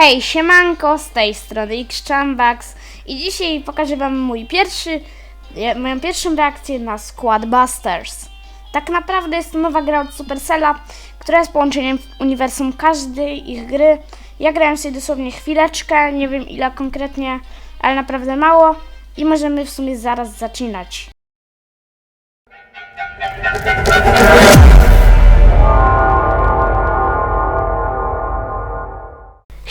Hej, siemanko, z tej strony Xchambax i dzisiaj pokażę wam mój pierwszy, moją pierwszą reakcję na Squad Busters. Tak naprawdę jest to nowa gra od Supercella, która jest połączeniem uniwersum każdej ich gry. Ja grałem sobie dosłownie chwileczkę, nie wiem ile konkretnie, ale naprawdę mało i możemy w sumie zaraz zaczynać.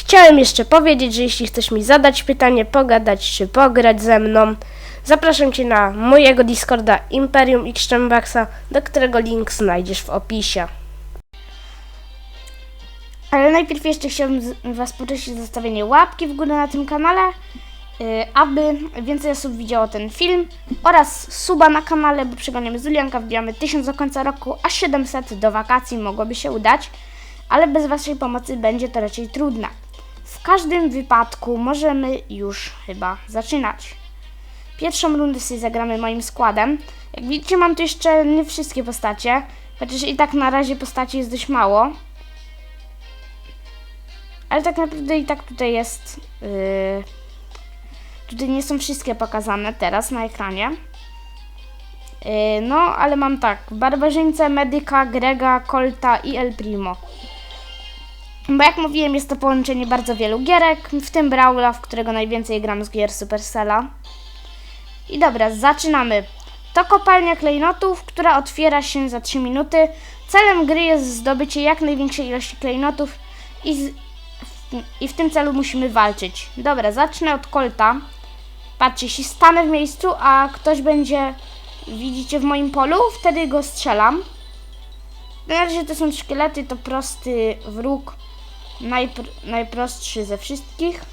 Chciałem jeszcze powiedzieć, że jeśli chcesz mi zadać pytanie, pogadać czy pograć ze mną, zapraszam Cię na mojego Discorda Imperium X do którego link znajdziesz w opisie. Ale najpierw jeszcze chciałbym Was poprosić o zostawienie łapki w górę na tym kanale, yy, aby więcej osób widziało ten film oraz suba na kanale, bo przegoniemy Zulianka, wbijamy 1000 do końca roku, a 700 do wakacji mogłoby się udać, ale bez Waszej pomocy będzie to raczej trudne. Każdym wypadku możemy już chyba zaczynać. Pierwszą rundę sobie zagramy moim składem. Jak widzicie, mam tu jeszcze nie wszystkie postacie, chociaż i tak na razie postaci jest dość mało. Ale tak naprawdę i tak tutaj jest. Yy, tutaj nie są wszystkie pokazane teraz na ekranie. Yy, no, ale mam tak: Barbarzyńcę, Medyka, Grega, Colta i El Primo. Bo jak mówiłem, jest to połączenie bardzo wielu gierek, w tym Brawla, w którego najwięcej gram z gier Supercella. I dobra, zaczynamy. To kopalnia klejnotów, która otwiera się za 3 minuty. Celem gry jest zdobycie jak największej ilości klejnotów i, z, i w tym celu musimy walczyć. Dobra, zacznę od kolta. Patrzcie, jeśli stanę w miejscu, a ktoś będzie, widzicie, w moim polu, wtedy go strzelam. Na razie to są szkielety, to prosty wróg. Najpr- najprostszy ze wszystkich.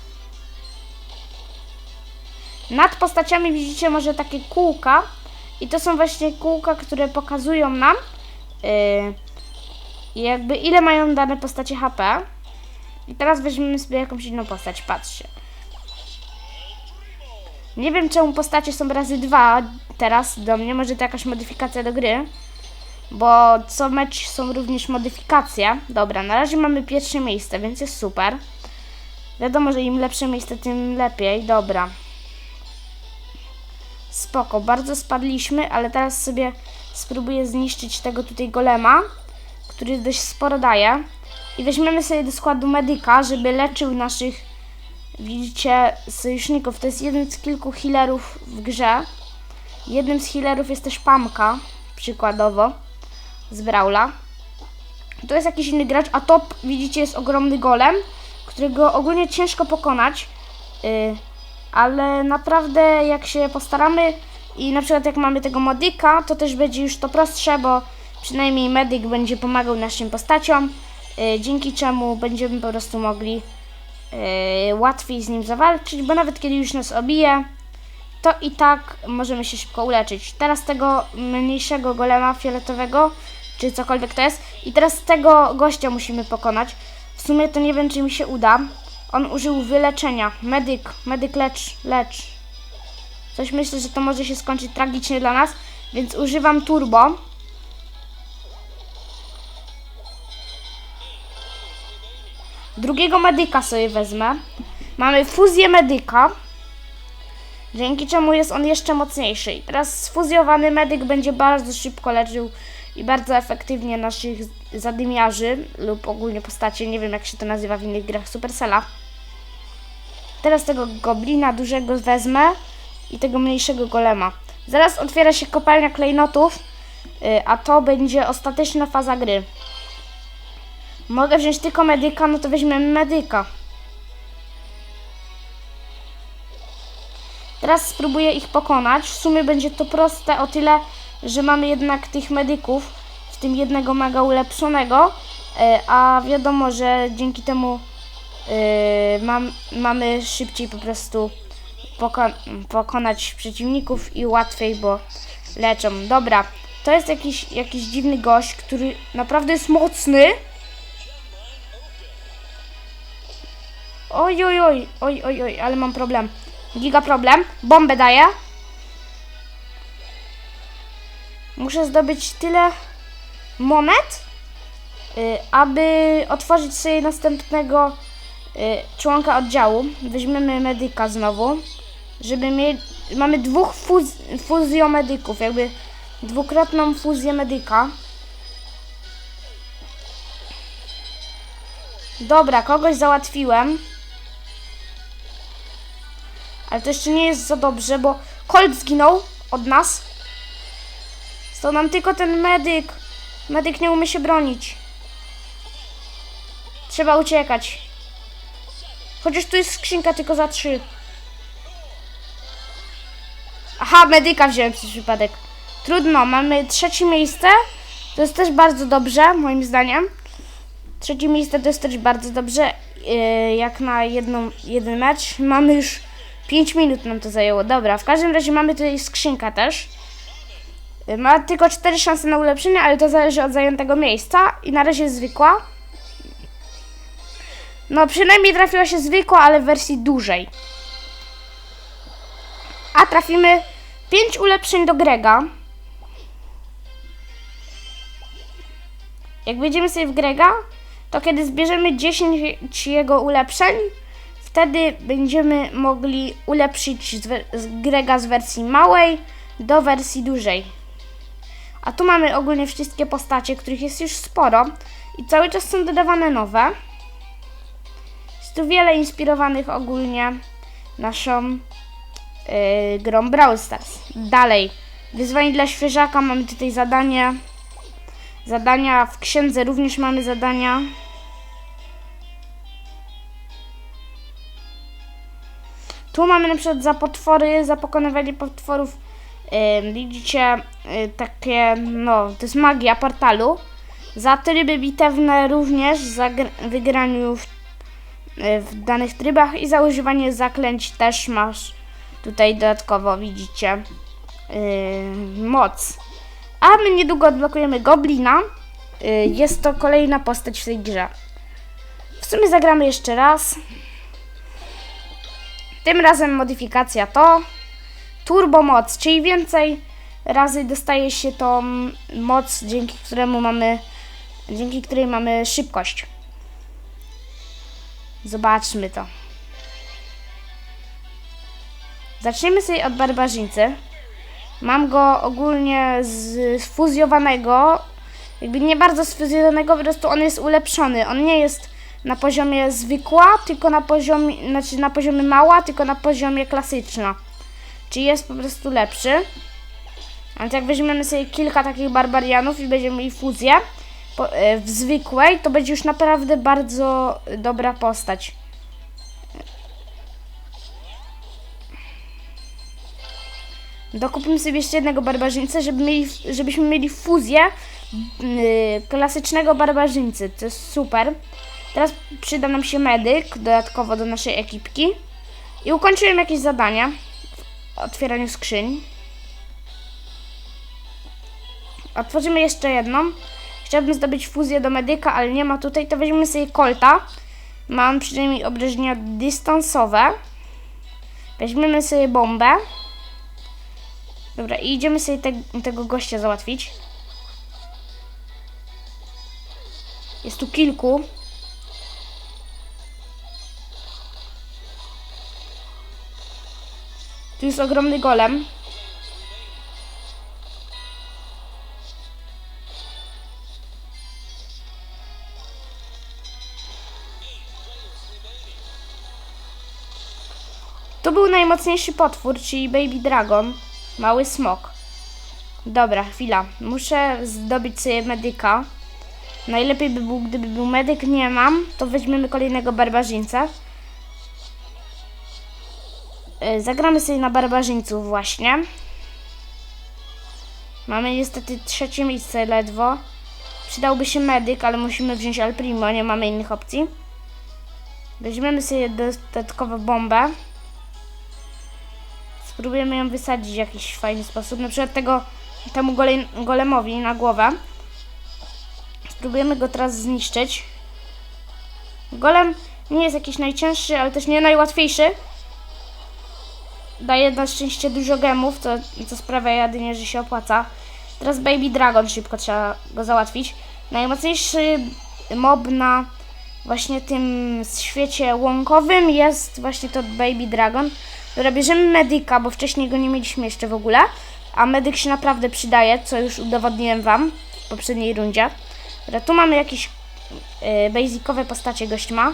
Nad postaciami widzicie może takie kółka i to są właśnie kółka, które pokazują nam yy, jakby ile mają dane postacie HP. I teraz weźmiemy sobie jakąś inną postać, patrzcie. Nie wiem czemu postacie są razy dwa teraz do mnie, może to jakaś modyfikacja do gry. Bo co mecz są również modyfikacje. Dobra, na razie mamy pierwsze miejsce, więc jest super. Wiadomo, że im lepsze miejsce, tym lepiej. Dobra. Spoko, bardzo spadliśmy, ale teraz sobie spróbuję zniszczyć tego tutaj golema, który dość sporo daje. I weźmiemy sobie do składu medyka, żeby leczył naszych, widzicie, sojuszników. To jest jeden z kilku healerów w grze. Jednym z healerów jest też Pamka, przykładowo, z Brawla. To jest jakiś inny gracz, a top, widzicie, jest ogromny golem, którego ogólnie ciężko pokonać. Yy, ale naprawdę jak się postaramy i na przykład jak mamy tego modyka, to też będzie już to prostsze, bo przynajmniej medyk będzie pomagał naszym postaciom, yy, dzięki czemu będziemy po prostu mogli yy, łatwiej z nim zawalczyć, bo nawet kiedy już nas obije, to i tak możemy się szybko uleczyć. Teraz tego mniejszego golema fioletowego, czy cokolwiek to jest, i teraz tego gościa musimy pokonać. W sumie to nie wiem, czy mi się uda. On użył wyleczenia. Medyk, medyk lecz, lecz. Coś myślę, że to może się skończyć tragicznie dla nas, więc używam turbo. Drugiego medyka sobie wezmę. Mamy fuzję medyka. Dzięki czemu jest on jeszcze mocniejszy. I teraz sfuzjowany medyk będzie bardzo szybko leczył i bardzo efektywnie naszych zadymiarzy lub ogólnie postacie, nie wiem jak się to nazywa w innych grach Supercella. Teraz tego goblina dużego wezmę i tego mniejszego golema. Zaraz otwiera się kopalnia klejnotów, y, a to będzie ostateczna faza gry. Mogę wziąć tylko medyka, no to weźmiemy medyka. Teraz spróbuję ich pokonać. W sumie będzie to proste o tyle, że mamy jednak tych medyków, w tym jednego mega ulepszonego, e, a wiadomo, że dzięki temu e, mam, mamy szybciej po prostu poko pokonać przeciwników i łatwiej, bo leczą. Dobra, to jest jakiś, jakiś dziwny gość, który naprawdę jest mocny. Oj, oj, oj, oj, oj, oj, ale mam problem. Giga problem. Bombę daję. Muszę zdobyć tyle monet, y, aby otworzyć sobie następnego członka oddziału. Weźmiemy medyka znowu, żeby mieć... Mamy dwóch fuz, fuzjomedyków, jakby dwukrotną fuzję medyka. Dobra, kogoś załatwiłem. Ale to jeszcze nie jest za dobrze, bo Colt zginął od nas. Został nam tylko ten medyk. Medyk nie umie się bronić. Trzeba uciekać. Chociaż tu jest skrzynka tylko za trzy. Aha, medyka wziąłem przez przypadek. Trudno, mamy trzecie miejsce. To jest też bardzo dobrze, moim zdaniem. Trzecie miejsce to jest też bardzo dobrze, yy, jak na jedną, jeden mecz. Mamy już 5 minut nam to zajęło. Dobra, w każdym razie mamy tutaj skrzynkę też. Ma tylko 4 szanse na ulepszenie, ale to zależy od zajętego miejsca. I na razie jest zwykła. No, przynajmniej trafiła się zwykła, ale w wersji dużej. A trafimy 5 ulepszeń do Grega. Jak wejdziemy sobie w Grega, to kiedy zbierzemy 10 jego ulepszeń, wtedy będziemy mogli ulepszyć z Grega z wersji małej do wersji dużej. A tu mamy ogólnie wszystkie postacie, których jest już sporo i cały czas są dodawane nowe. Jest tu wiele inspirowanych ogólnie naszą yy, grą Brawl Stars. Dalej, wyzwanie dla świeżaka, mamy tutaj zadanie. Zadania w księdze również mamy zadania. Tu mamy na przykład za potwory, za pokonywanie potworów. Yy, widzicie yy, takie, no, to jest magia portalu. Za tryby bitewne również, za gr- wygraniu w, yy, w danych trybach i za używanie zaklęć też masz tutaj dodatkowo, widzicie, yy, moc. A my niedługo odblokujemy Goblina. Y, Jest to kolejna postać w tej grze. W sumie zagramy jeszcze raz. Tym razem modyfikacja to Turbo Moc, czyli więcej razy dostaje się tą moc, dzięki któremu mamy dzięki której mamy szybkość. Zobaczmy to. Zaczniemy sobie od barbarzyńcy. Mam go ogólnie sfuzjowanego, jakby nie bardzo sfuzjowanego, po prostu on jest ulepszony. On nie jest na poziomie zwykła, tylko na poziomie, znaczy na poziomie mała, tylko na poziomie klasyczna. Czyli jest po prostu lepszy. A więc jak weźmiemy sobie kilka takich barbarianów i będziemy mieli fuzję e, w zwykłej, to będzie już naprawdę bardzo dobra postać. Dokupimy sobie jeszcze jednego barbarzyńcę, żeby mieli, żebyśmy mieli fuzję yy, klasycznego barbarzyńcy. To jest super. Teraz przyda nam się medyk dodatkowo do naszej ekipki. I ukończyłem jakieś zadania otwieraniu skrzyń. Otworzymy jeszcze jedną. Chciałbym zdobyć fuzję do medyka, ale nie ma tutaj. To weźmiemy sobie kolta. Mam przynajmniej obrażenia dystansowe. Weźmiemy sobie bombę. Dobra, i idziemy sobie te, tego gościa załatwić. Jest tu kilku. Tu jest ogromny golem. To był najmocniejszy potwór, czyli Baby Dragon. Mały smok. Dobra, chwila. Muszę zdobyć sobie medyka. Najlepiej by był, gdyby był medyk. Nie mam. To weźmiemy kolejnego barbarzyńca. E, Zagramy sobie na barbarzyńców właśnie. Mamy niestety trzecie miejsce ledwo. Przydałby się medyk, ale musimy wziąć Al Primo, nie mamy innych opcji. Weźmiemy sobie dodatkowo bombę. Spróbujemy ją wysadzić w jakiś fajny sposób. Na przykład tego, temu gole, golemowi na głowę. Spróbujemy go teraz zniszczyć. Golem nie jest jakiś najcięższy, ale też nie najłatwiejszy. Daje na szczęście dużo gemów, co, co sprawia jedynie, że się opłaca. Teraz Baby Dragon szybko trzeba go załatwić. Najmocniejszy mob na właśnie tym świecie łąkowym jest właśnie to Baby Dragon. Dobra, bierzemy medyka, bo wcześniej go nie mieliśmy jeszcze w ogóle. A medyk się naprawdę przydaje, co już udowodniłem wam w poprzedniej rundzie. Dobra, tu mamy jakieś yy, basicowe postacie gość ma.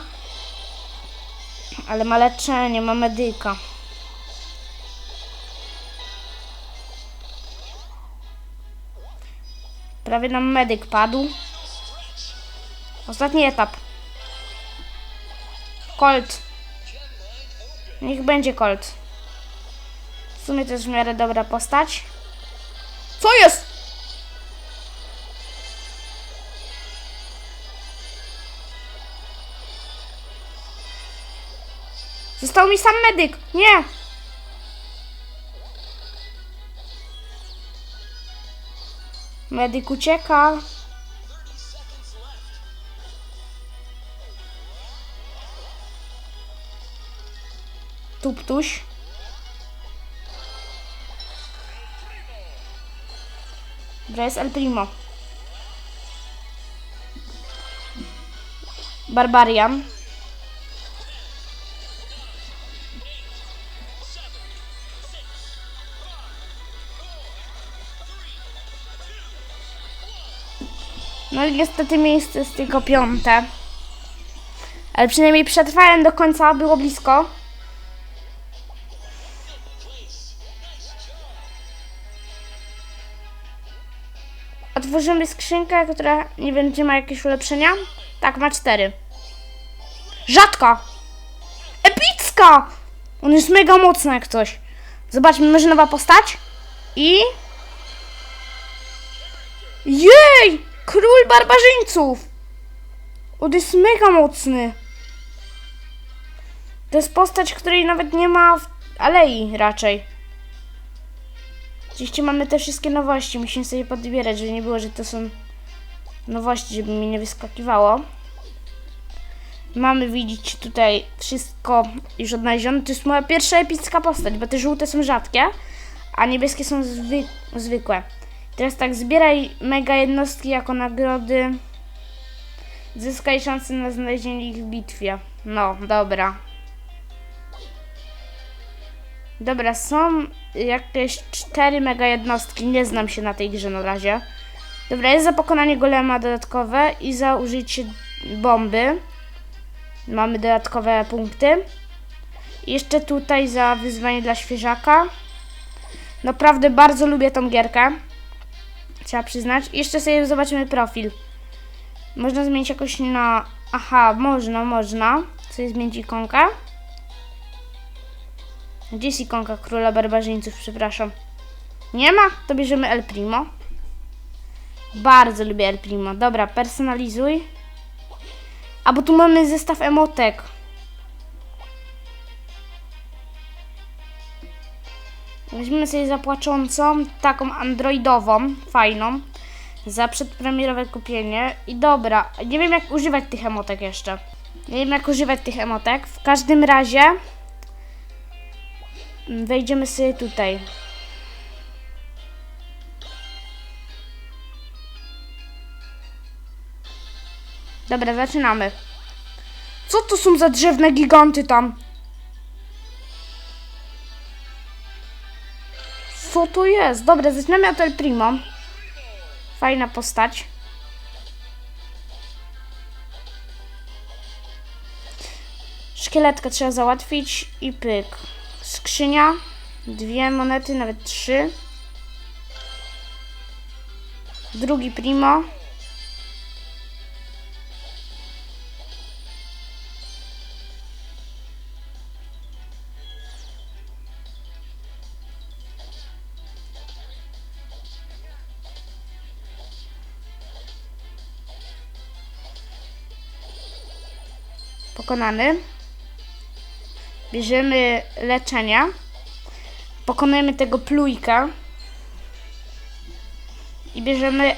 Ale ma leczenie, ma medyka. Prawie nam medyk padł. Ostatni etap. Colt. Niech będzie Colt. W sumie to jest w miarę dobra postać. Co jest? Został mi sam medyk. Nie. Medyk ucieka. Tuptuś. Dobra, jest El Primo. Barbarian. No i niestety miejsce jest tylko piąte. Ale przynajmniej przetrwałem do końca, było blisko. Otworzymy skrzynkę, która nie wiem, czy ma jakieś ulepszenia. Tak, ma cztery. Rzadka! Epicka! On jest mega mocny jak coś. Zobaczmy, może nowa postać? I... Jej! Król barbarzyńców! On jest mega mocny. To jest postać, której nawet nie ma w alei raczej. Oczywiście mamy te wszystkie nowości. Musimy sobie podbierać, żeby nie było, że to są nowości, żeby mi nie wyskakiwało. Mamy widzieć tutaj wszystko już odnalezione. To jest moja pierwsza epicka postać, bo te żółte są rzadkie, a niebieskie są zwy zwykłe. Teraz tak, zbieraj mega jednostki jako nagrody. Zyskaj szansę na znalezienie ich w bitwie. No, dobra. Dobra, są jakieś cztery mega jednostki. Nie znam się na tej grze na razie. Dobra, jest za pokonanie golema dodatkowe i za użycie bomby. Mamy dodatkowe punkty. Jeszcze tutaj za wyzwanie dla świeżaka. Naprawdę bardzo lubię tą gierkę. Trzeba przyznać. Jeszcze sobie zobaczymy profil. Można zmienić jakoś na... Aha, można, można. Sobie zmienić ikonkę. Gdzie jest ikonka króla barbarzyńców, przepraszam. Nie ma? To bierzemy El Primo. Bardzo lubię El Primo. Dobra, personalizuj. A bo tu mamy zestaw emotek. Weźmiemy sobie zapłaczącą, taką androidową, fajną, za przedpremierowe kupienie. I dobra, nie wiem jak używać tych emotek jeszcze. Nie wiem jak używać tych emotek. W każdym razie wejdziemy sobie tutaj. Dobra, zaczynamy. Co to są za drzewne giganty tam? Co to jest? Dobra, zaczynamy od El Primo. Fajna postać. Szkieletka trzeba załatwić i pyk. Skrzynia. Dwie monety, nawet trzy. Drugi Primo. Pokonany. Bierzemy leczenia. Pokonujemy tego plujka. I bierzemy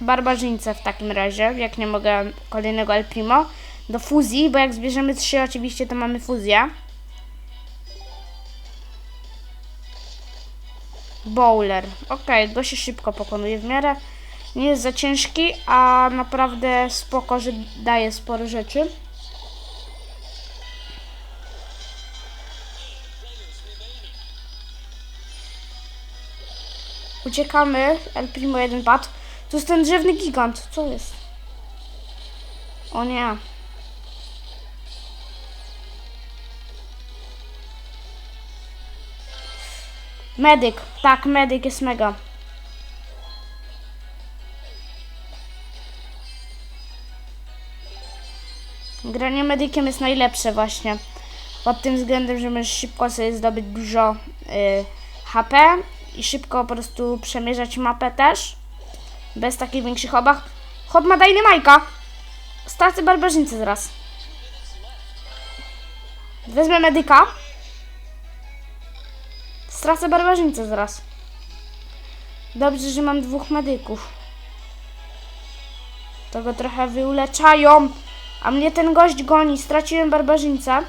barbarzyńcę w takim razie, jak nie mogę kolejnego El Primo. Do fuzji, bo jak zbierzemy trzy oczywiście to mamy fuzję. Bowler. Ok, go się szybko pokonuje w miarę. Nie jest za ciężki, a naprawdę spoko, że daje sporo rzeczy. Uciekamy. El Primo jeden padł. To jest ten drzewny gigant. Co jest? O nie. Medyk. Tak, medyk jest mega. Granie medykiem jest najlepsze właśnie. Pod tym względem, że możesz szybko sobie zdobyć dużo y, HP i szybko po prostu przemierzać mapę też. Bez takich większych obaw. Chod ma Dynamajka. Stracę barbarzyńcę zaraz. Wezmę medyka. Stracę barbarzyńcę zaraz. Dobrze, że mam dwóch medyków. To go trochę wyuleczają. A mnie ten gość goni. Straciłem barbarzyńcę.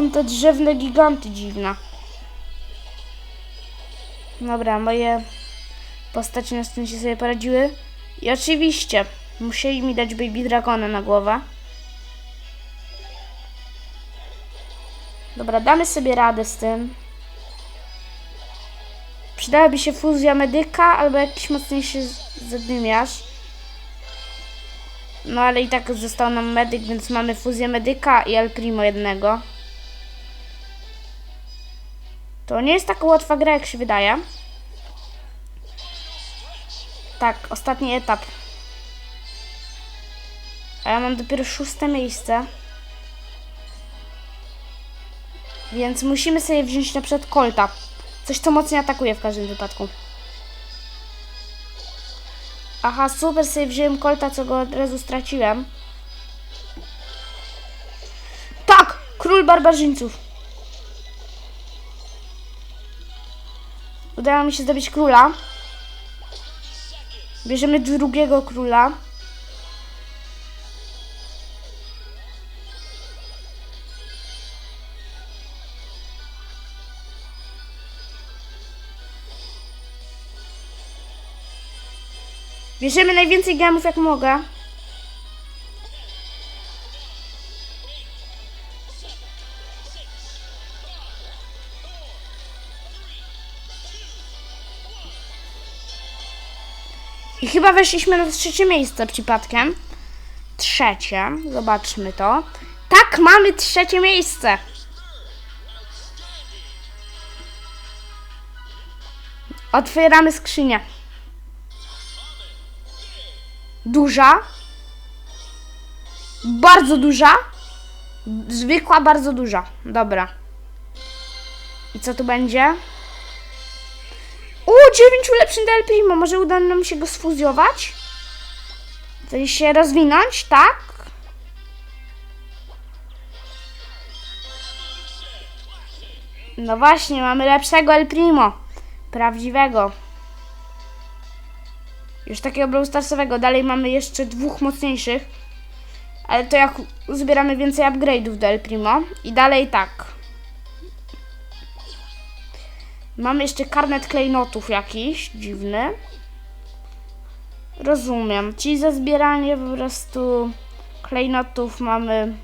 Są te drzewne giganty dziwne. Dobra, moje postacie na szczęście sobie poradziły. I oczywiście musieli mi dać Baby Dragona na głowę. Dobra, damy sobie radę z tym. Przydałaby się fuzja medyka albo jakiś mocniejszy z- zadymiarz. No ale i tak został nam medyk, więc mamy fuzję medyka i El Primo jednego. To nie jest taka łatwa gra, jak się wydaje. Tak, ostatni etap. A ja mam dopiero szóste miejsce. Więc musimy sobie wziąć na przykład Colta. Coś, co mocniej atakuje w każdym wypadku. Aha, super, sobie wziąłem Colta, co go od razu straciłem. Tak! Król barbarzyńców. Udało mi się zdobyć króla. Bierzemy drugiego króla. Bierzemy najwięcej gemów jak mogę. Chyba weszliśmy na trzecie miejsce przypadkiem. Trzecie, zobaczmy to. Tak, mamy trzecie miejsce. Otwieramy skrzynię. Duża. Bardzo duża. Zwykła, bardzo duża. Dobra. I co tu będzie? O, 9 ulepszeń do El Primo. Może uda nam się go sfuzjować? Czyli się rozwinąć, tak? No właśnie, mamy lepszego El Primo. Prawdziwego. Już takiego Brawl. Dalej mamy jeszcze dwóch mocniejszych. Ale to jak zbieramy więcej upgrade'ów do El Primo. I dalej tak. Mamy jeszcze karnet klejnotów jakiś, dziwny. Rozumiem. Czyli za zbieranie po prostu klejnotów mamy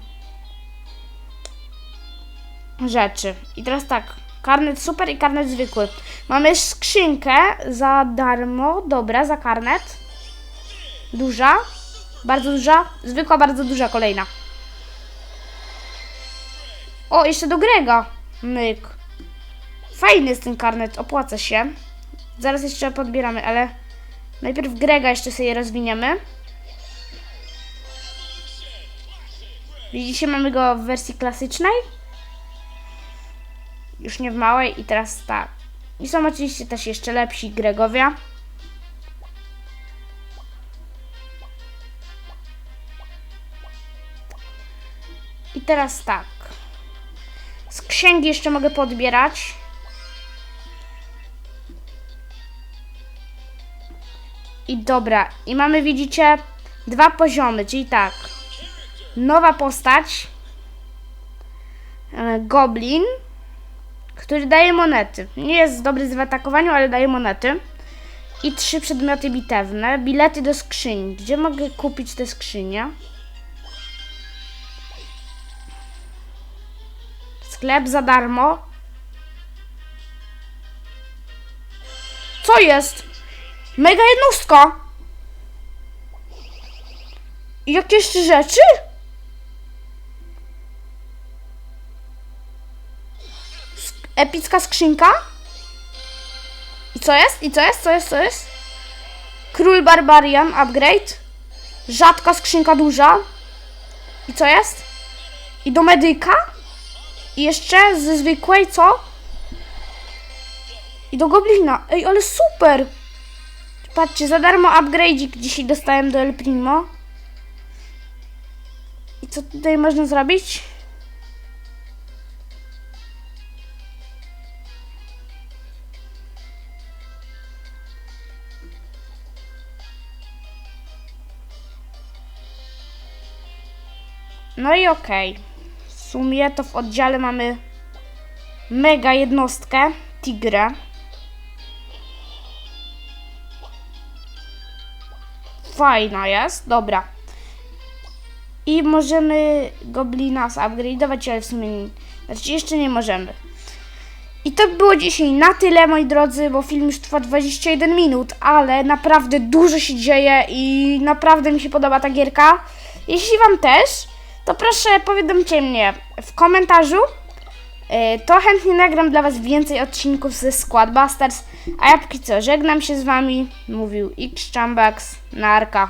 rzeczy. I teraz tak. Karnet super i karnet zwykły. Mamy skrzynkę za darmo. Dobra, za karnet. Duża. Bardzo duża. Zwykła, bardzo duża kolejna. O, jeszcze do Grega. Myk. Fajny jest ten karnet, opłaca się. Zaraz jeszcze podbieramy, ale najpierw Grega jeszcze sobie rozwiniemy. Widzicie, mamy go w wersji klasycznej. Już nie w małej i teraz tak. I są oczywiście też jeszcze lepsi Gregowie. I teraz tak. Z księgi jeszcze mogę podbierać. I dobra, i mamy, widzicie, dwa poziomy, czyli tak. Nowa postać. e, Goblin, który daje monety. Nie jest dobry w atakowaniu, ale daje monety. I trzy przedmioty bitewne. Bilety do skrzyni. Gdzie mogę kupić te skrzynie? Sklep za darmo. Co jest? Mega jednostka! I Jakie jeszcze rzeczy? Epicka skrzynka? I co jest? I co jest? Co jest? Co jest? Król Barbarian Upgrade. Rzadka skrzynka duża. I co jest? I do medyka? I jeszcze ze zwykłej, co? I do goblina. Ej, ale super! Patrzcie, za darmo upgrade'ik dzisiaj dostałem do El Primo. I co tutaj można zrobić? No i okej. W sumie to w oddziale mamy mega jednostkę, tigrę. Fajna jest, dobra. I możemy goblina zupgrade'ować, ale w sumie znaczy jeszcze nie możemy. I to by było dzisiaj na tyle, moi drodzy, bo film już trwa 21 minut, ale naprawdę dużo się dzieje i naprawdę mi się podoba ta gierka. Jeśli Wam też, to proszę powiadomcie mnie w komentarzu. Yy, To chętnie nagram dla Was więcej odcinków ze Squadbusters. A ja póki co żegnam się z Wami. Mówił X Chambax. Narka.